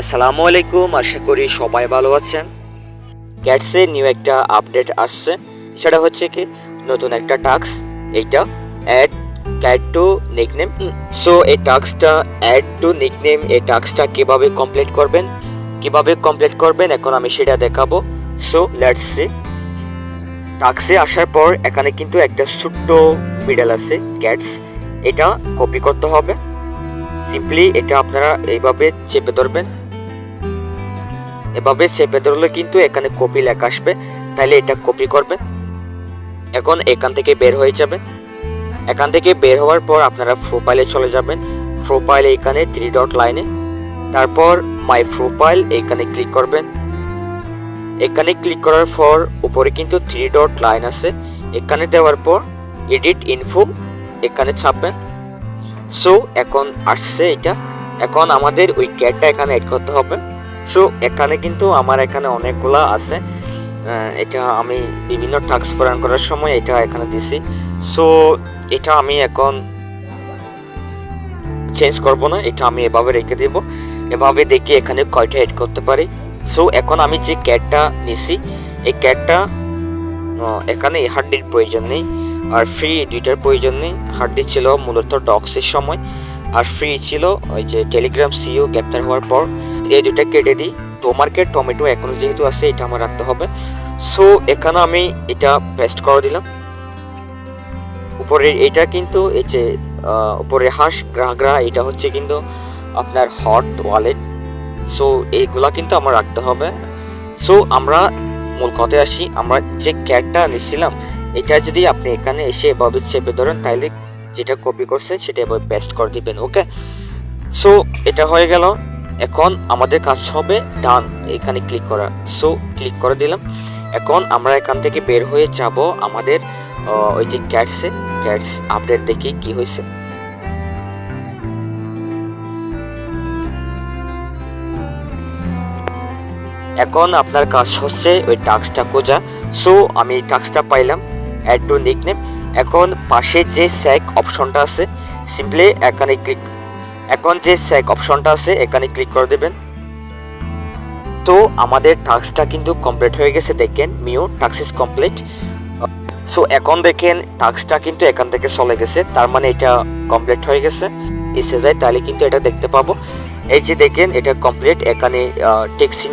আসসালামু আলাইকুম, আশা করি সবাই ভালো আছেন। ক্যাটসে নিউ একটা আপডেট আসছে। সেটা হচ্ছে কি, নতুন একটা টাস্ক এইটা add cat to nickname so এই টাস্কটা অ্যাড টু নিকনেম এই টাস্কটা কীভাবে কমপ্লিট করবেন, কীভাবে কমপ্লিট করবেন, এখন আমি সেটা দেখাবো। সো লেটস সি টাক্সে আসার পর এখানে কিন্তু একটা ছোট্ট মিডল আছে ক্যাটস এটা কপি করতে হবে। সিম্পলি এটা আপনারা এইভাবে চেপে ধরবেন। এভাবে চেপে ধরলে কিন্তু এখানে কপি লেখা আসবে তাহলে এটা কপি করবেন এখন এখান থেকে বের হয়ে যাবেন এখান থেকে বের হওয়ার পর আপনারা প্রোফাইলে চলে যাবেন। প্রোফাইলে এখানে থ্রি ডট লাইনে তারপর মাই প্রোফাইল এখানে ক্লিক করবেন। এখানে ক্লিক করার পর উপরে কিন্তু থ্রি ডট লাইন আছে। এখানে দেওয়ার পর এডিট ইনফো এখানে ছাপবেন। সো এখন আসছে এটা। এখন আমাদের ওই ক্যাটটা এখানে অ্যাড করতে হবে। সো, এখানে কিন্তু আমার এখানে অনেকগুলা আছে। এটা আমি বিভিন্ন টাস্ক পূরণ করার সময় এটা এখানে দিছি। সো, এটা আমি এখন চেঞ্জ করব না, এটা আমি এভাবে রেখে দেব। এভাবে দেখি এখানে কয়টা এড করতে পারি। সো, এখন আমি যে ক্যাটটা নিছি, এই ক্যাটটা এখানে হার্ডির প্রয়োজন নেই, আর ফ্রি দুইটার প্রয়োজন নেই। হার্ডি ছিল মূলত ডক্সের সময়, আর ফ্রি ছিল ওই যে টেলিগ্রাম সিও গ্রেপ্তার হওয়ার পর। এই দুইটা কেটে দিই। টোমার্কেট টমেটো এখনও যেহেতু আছে, এটা আমার রাখতে হবে। সো এখানে আমি এটা পেস্ট করে দিলাম। উপরে এটা কিন্তু এই যে উপরে হাঁস গ্রাহকরা এটা হচ্ছে কিন্তু আপনার হট ওয়ালেট সো এইগুলা কিন্তু আমার রাখতে হবে। সো আমরা মূল কথায় আসি। আমরা যে ক্যাটটা নিচ্ছিলাম এটা যদি আপনি এখানে এসে এভাবে চেপে ধরেন তাহলে যেটা কপি করছে, সেটা এভাবে পেস্ট করে দিবেন ওকে সো এটা হয়ে গেল। এখন আমাদের কাজ হবে ডান, এখানে ক্লিক করা। সো ক্লিক করে দিলাম। এখন আমরা এখান থেকে বের হয়ে যাব আমাদের ওই যে ক্যাটসে ক্যাটস আপডেট দেখি কি হয়েছে। এখন আপনার কাজ হচ্ছে ওই টাস্কটা খোঁজা। সো আমি টাস্কটা পাইলাম অ্যাড টু নিকনেম এখন পাশে যে স্যাক অপশনটা আছে সিম্পলি এখানে ক্লিক এখন যে স্যাক অপশনটা আছে, এখানে ক্লিক করে দেবেন। তো আমাদের টাস্কটা কিন্তু কমপ্লিট হয়ে গেছে, দেখেন mew task is complete so এখন দেখেন টাস্কটা কিন্তু এখান থেকে চলে গেছে, তার মানে এটা কমপ্লিট হয়ে গেছে। এসে যায়, তাহলে কিন্তু এটা দেখতে পাবো। এই যে দেখেন, এটা কমপ্লিট এখানে টেক্সিং